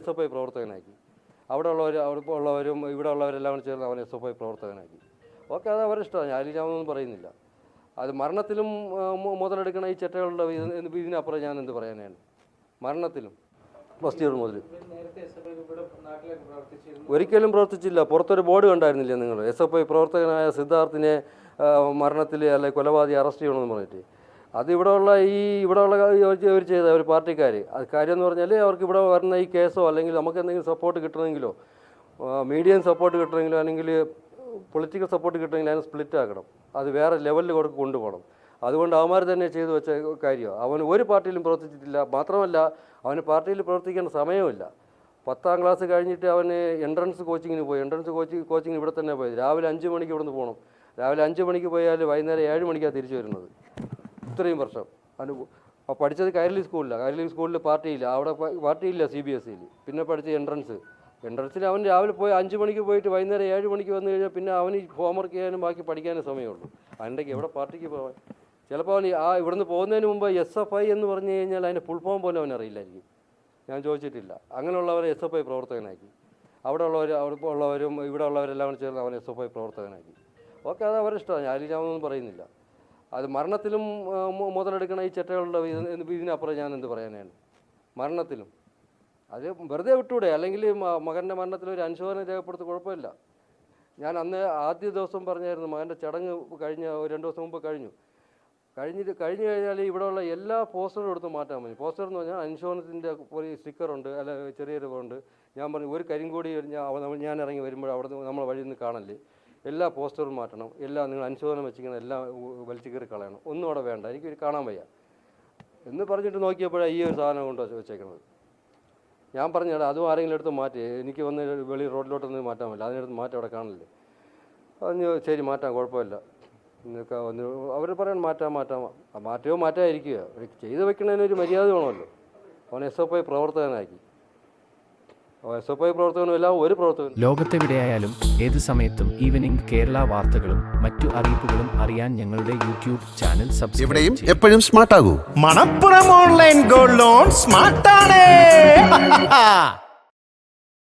S F I പ്രവർത്തകനാക്കി. അവിടെ ഉള്ളവർ അവിടെ ഉള്ളവരും ഇവിടെ ഉള്ളവരെല്ലാം കൂടി ചേർന്ന് അവനെ എസ് എഫ് ഐ പ്രവർത്തകനാക്കി. ഓക്കെ അത് അവരുടെ ഇഷ്ടമാണ്. ഞാൻ ഞാനൊന്നും പറയുന്നില്ല. അത് മരണത്തിലും മുതലെടുക്കണ ഈ ചെറ്റകളുടെ ഇത് ഇത് ഇതിനപ്പുറം ഞാൻ എന്ത് പറയാനാണ്? മരണത്തിലും. ഫസ്റ്റ് ഇയർ മുതൽ ഒരിക്കലും പ്രവർത്തിച്ചില്ല. പുറത്തൊരു ബോർഡ് കണ്ടായിരുന്നില്ല നിങ്ങൾ? എസ് എഫ് ഐ പ്രവർത്തകനായ സിദ്ധാർത്ഥിനെ മരണത്തിൽ അല്ലെ കൊലപാതകം അറസ്റ്റ് ചെയ്യണമെന്ന് പറഞ്ഞിട്ട്. അത് ഇവിടെയുള്ള ഈ ഇവിടെയുള്ള ഇവർ ചെയ്ത ഒരു പാർട്ടിക്കാർ അത് കാര്യം എന്ന് പറഞ്ഞാൽ അവർക്ക് ഇവിടെ വരുന്ന ഈ കേസോ അല്ലെങ്കിൽ നമുക്ക് എന്തെങ്കിലും സപ്പോർട്ട് കിട്ടണമെങ്കിലോ മീഡിയം സപ്പോർട്ട് കിട്ടണമെങ്കിലോ അല്ലെങ്കിൽ പൊളിറ്റിക്കൽ സപ്പോർട്ട് കിട്ടണമെങ്കിൽ അതിനെ സ്പ്ലിറ്റ് ആക്കണം. അത് വേറെ ലെവലിൽ കൊടുക്ക് കൊണ്ടുപോകണം. അതുകൊണ്ട് അവന്മാർ തന്നെ ചെയ്തു വെച്ച കാര്യമാണ് അവൻ ഒരു പാർട്ടിയിലും പ്രവർത്തിച്ചിട്ടില്ല. മാത്രമല്ല അവന് പാർട്ടിയിൽ പ്രവർത്തിക്കേണ്ട സമയമില്ല പത്താം ക്ലാസ് കഴിഞ്ഞിട്ട് അവന് എൻട്രൻസ് കോച്ചിങ്ങിന് പോയി. എൻട്രൻസ് കോച്ചിങ് കോച്ചിങ്ങിന് ഇവിടെ തന്നെ പോയത്. രാവിലെ അഞ്ച് മണിക്ക് ഇവിടുന്ന് പോകണം രാവിലെ അഞ്ച് മണിക്ക് പോയാൽ വൈകുന്നേരം ഏഴ് മണിക്കാണ് തിരിച്ചു വരുന്നത്. ഇത്രയും വർഷം. അനു പഠിച്ചത് കൈരളി സ്കൂളിലാണ് കൈരളി സ്കൂളിൽ പാർട്ടിയില്ല അവിടെ പാർട്ടിയില്ല സി ബി എസ് സിയിൽ പിന്നെ പഠിച്ച എൻട്രൻസ് എൻട്രൻസിൽ അവൻ രാവിലെ പോയി അഞ്ച് മണിക്ക് പോയിട്ട് വൈകുന്നേരം ഏഴ് മണിക്ക് വന്നു കഴിഞ്ഞാൽ പിന്നെ അവന് ഹോംവർക്ക് ചെയ്യാനും ബാക്കി പഠിക്കാനും സമയമുള്ളൂ. അതിന്റെ എവിടെ പാർട്ടിക്ക് പോകാൻ ചിലപ്പോൾ അവൻ ആ ഇവിടുന്ന് പോകുന്നതിന് മുമ്പ് എസ് എഫ് ഐ എന്ന് പറഞ്ഞു കഴിഞ്ഞാൽ അതിന്റെ ഫുൾ ഫോം പോലും അവൻ അറിയില്ലായിരിക്കും. ഞാൻ ചോദിച്ചിട്ടില്ല. അങ്ങനെയുള്ളവരെ എസ് എഫ് ഐ പ്രവർത്തകനാക്കി. അവിടെ ഉള്ളവർ അവിടെ ഉള്ളവരും ഇവിടെ ഉള്ളവരെല്ലാം ചേർന്ന് അവൻ എസ് എഫ് ഐ പ്രവർത്തകനാക്കി. ഓക്കെ അത് അവരിഷ്ടമാണ് ഞാൻ ഞാനൊന്നും പറയുന്നില്ല. അത് മരണത്തിലും മുതലെടുക്കണ ഈ ചെറ്റകളുടെ ഇത് ഇതിനപ്പുറം ഞാൻ എന്ത് പറയാനാണ്? മരണത്തിലും. അത് വെറുതെ വിട്ടൂടെ. അല്ലെങ്കിൽ മകന്റെ മരണത്തിൽ ഒരു അനുശോചനം രേഖപ്പെടുത്തി കുഴപ്പമില്ല. ഞാൻ അന്ന് ആദ്യ ദിവസം പറഞ്ഞായിരുന്നു മകന്റെ ചടങ്ങ് കഴിഞ്ഞ രണ്ട് ദിവസം മുമ്പ് കഴിഞ്ഞു. കഴിഞ്ഞിട്ട് കഴിഞ്ഞു കഴിഞ്ഞാൽ ഇവിടെയുള്ള എല്ലാ പോസ്റ്ററും എടുത്ത് മാറ്റാൻ മതി പോസ്റ്റർ എന്ന് പറഞ്ഞാൽ അനുശോചനത്തിന്റെ ഒരു സ്റ്റിക്കറുണ്ട് അല്ല ചെറിയൊരു ഉണ്ട് ഞാൻ പറഞ്ഞു ഒരു കരിങ്കൂടി ഞാൻ ഞാൻ ഇറങ്ങി വരുമ്പോൾ അവിടെ നമ്മൾ വഴിയിൽ നിന്ന് കാണല്ലേ എല്ലാ പോസ്റ്ററും മാറ്റണം എല്ലാം നിങ്ങൾ അനുശോചനം വെച്ചിരിക്കുന്ന എല്ലാം വലിച്ചു കയറി കളയണം. ഒന്നും അവിടെ വേണ്ട. എനിക്ക് ഒരു കാണാൻ വയ്യ. എന്ന് പറഞ്ഞിട്ട് നോക്കിയപ്പോഴാണ് ഈ ഒരു സാധനം കൊണ്ട് വെച്ചേക്കുന്നത് ഞാൻ പറഞ്ഞാൽ അതും ആരെങ്കിലും എടുത്ത് മാറ്റി. എനിക്ക് വന്ന് വെളി റോഡിലോട്ടൊന്നും മാറ്റാൻ പറ്റില്ല. അതിനടുത്ത് മാറ്റം അവിടെ കാണില്ലേ? പറഞ്ഞു ശരി മാറ്റാം കുഴപ്പമില്ല. എന്നൊക്കെ വന്ന് അവർ പറയാൻ മാറ്റാം മാറ്റാം. മാറ്റമോ മാറ്റാതിരിക്കുക ചെയ്ത് ഒരു മര്യാദ വേണമല്ലോ. അവൻ എസ് എഫ് ഐ പ്രവർത്തകനാക്കി. എസ് എഫ് ഐ ഒരു പ്രവർത്തകനും. ലോകത്തെവിടെയായാലും ഏത് സമയത്തും ഈവനിംഗ് കേരള വാർത്തകളും മറ്റു അറിയിപ്പുകളും അറിയാൻ ഞങ്ങളുടെ യൂട്യൂബ് ചാനൽ സബ്സ്ക്രൈബ് എവിടെയും ചെയ്യുക. എപ്പോഴും സ്മാർട്ട് ആകൂ മണപ്പുറം ഓൺലൈൻ ഗോൾഡ് ലോൺ സ്മാർട്ടാണ്.